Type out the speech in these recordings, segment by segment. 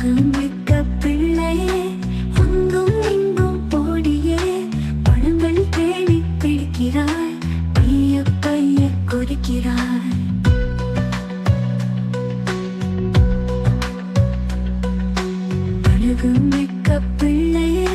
அழகும் மிக்க பிள்ளையே அங்கும் இங்கும் போடியே. பழங்கள் தேடி பிடிக்கிறாய். பைய பைய கொதிக்கிறாய் அழகும் மிக்க பிள்ளையே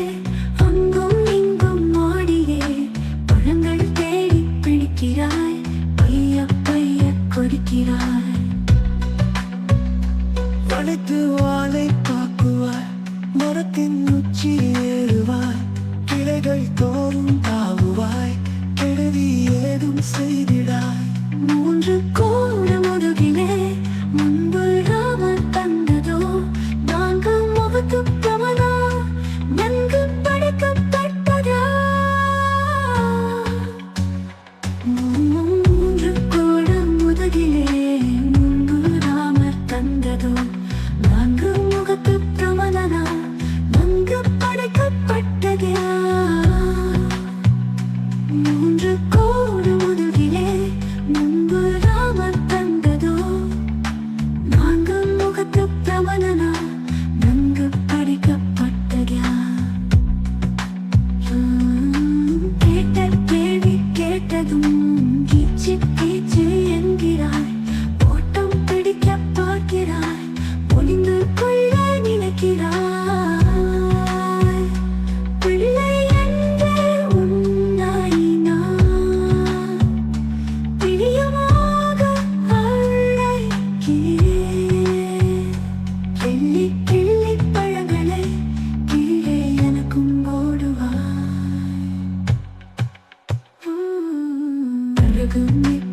அழைத்து வாழை பாக்குவாய் மரத்தின் உச்சி ஏறுவாய் கிளைகள் தோறும் தாவுவாய். கெடுதி ஏதும் செய்திடாய். மூன்று கோண முதுகிலே முன்பு ராமன் தந்ததோ. நான்கு முகத்து நான்கு முகத்து பிரமணனா நன்கு படைக்கப்பட்டதா You're me.